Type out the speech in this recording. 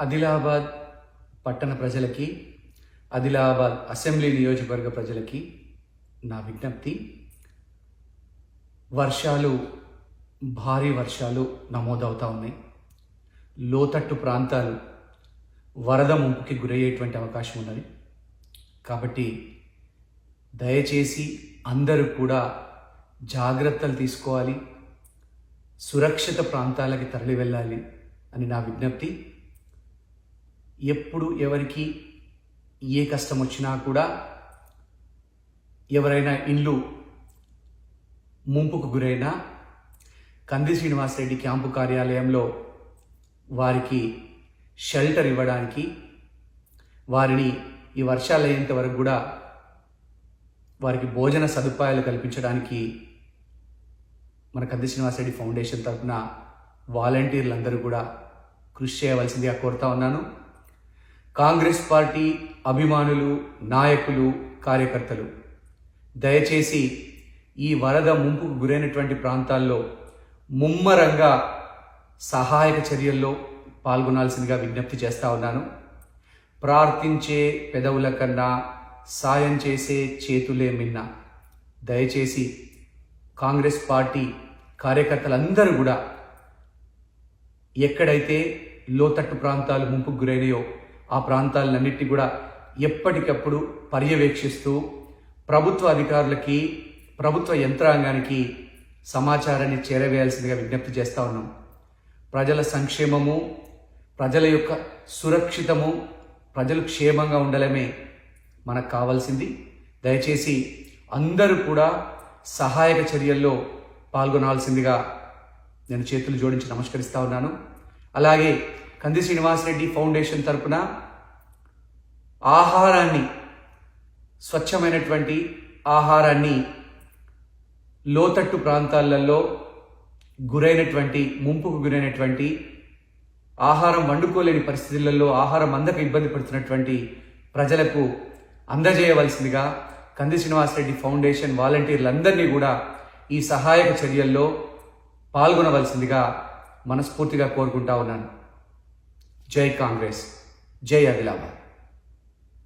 ఆదిలాబాద్ పట్టణ ప్రజలకి ఆదిలాబాద్ అసెంబ్లీ నియోజకవర్గ ప్రజలకి నా విజ్ఞప్తి. వర్షాలు భారీ వర్షాలు నమోదవుతూ ఉన్నాయి. లోతట్టు ప్రాంతాలు వరద ముంపుకి గురయ్యేటువంటి అవకాశం ఉన్నది. కాబట్టి దయచేసి అందరూ కూడా జాగ్రత్తలు తీసుకోవాలి. సురక్షిత ప్రాంతాలకి తరలి వెళ్ళాలి అని నా విజ్ఞప్తి. ఎప్పుడు ఎవరికి ఏ కష్టం వచ్చినా కూడా ఎవరైనా ఇండ్లు ముంపుకు గురైనా కంది శ్రీనివాసరెడ్డి క్యాంపు కార్యాలయంలో వారికి షెల్టర్ ఇవ్వడానికి వారిని ఈ వర్షాలు అయ్యేంత వరకు కూడా వారికి భోజన సదుపాయాలు కల్పించడానికి మన కంది శ్రీనివాసరెడ్డి ఫౌండేషన్ తరఫున వాలంటీర్లందరూ కూడా కృషి చేయవలసిందిగా కోరుతా ఉన్నాను. కాంగ్రెస్ పార్టీ అభిమానులు నాయకులు కార్యకర్తలు. దయచేసి ఈ వరద ముంపుకు గురైనటువంటి ప్రాంతాల్లో ముమ్మరంగా సహాయక చర్యల్లో పాల్గొనాల్సిందిగా విజ్ఞప్తి చేస్తా ఉన్నాను. ప్రార్థించే పెదవుల కన్నా సాయం చేసే చేతులే మిన్న. దయచేసి కాంగ్రెస్ పార్టీ కార్యకర్తలందరూ కూడా ఎక్కడైతే లోతట్టు ప్రాంతాలు ముంపుకు గురైనాయో ఆ ప్రాంతాలన్నింటినీ కూడా ఎప్పటికప్పుడు పర్యవేక్షిస్తూ ప్రభుత్వ అధికారులకి ప్రభుత్వ యంత్రాంగానికి సమాచారాన్ని చేరవేయాల్సిందిగా విజ్ఞప్తి చేస్తా ఉన్నాం. ప్రజల సంక్షేమము ప్రజల యొక్క సురక్షితము ప్రజలు క్షేమంగా ఉండడమే మనకు కావాల్సింది. దయచేసి అందరూ కూడా సహాయక చర్యల్లో పాల్గొనాల్సిందిగా నేను చేతులు జోడించి నమస్కరిస్తా ఉన్నాను. అలాగే కంది శ్రీనివాసరెడ్డి ఫౌండేషన్ తరపున ఆహారాన్ని స్వచ్ఛమైనటువంటి ఆహారాన్ని లోతట్టు ప్రాంతాలలో గురైనటువంటి ముంపుకు గురైనటువంటి ఆహారం వండుకోలేని పరిస్థితులలో ఆహారం అందక ఇబ్బంది పడుతున్నటువంటి ప్రజలకు అందజేయవలసిందిగా కంది శ్రీనివాసరెడ్డి ఫౌండేషన్ వాలంటీర్లందరినీ కూడా ఈ సహాయక చర్యల్లో పాల్గొనవలసిందిగా మనస్ఫూర్తిగా కోరుకుంటా ఉన్నాను. జై కాంగ్రెస్ జై ఆదిలాబాద్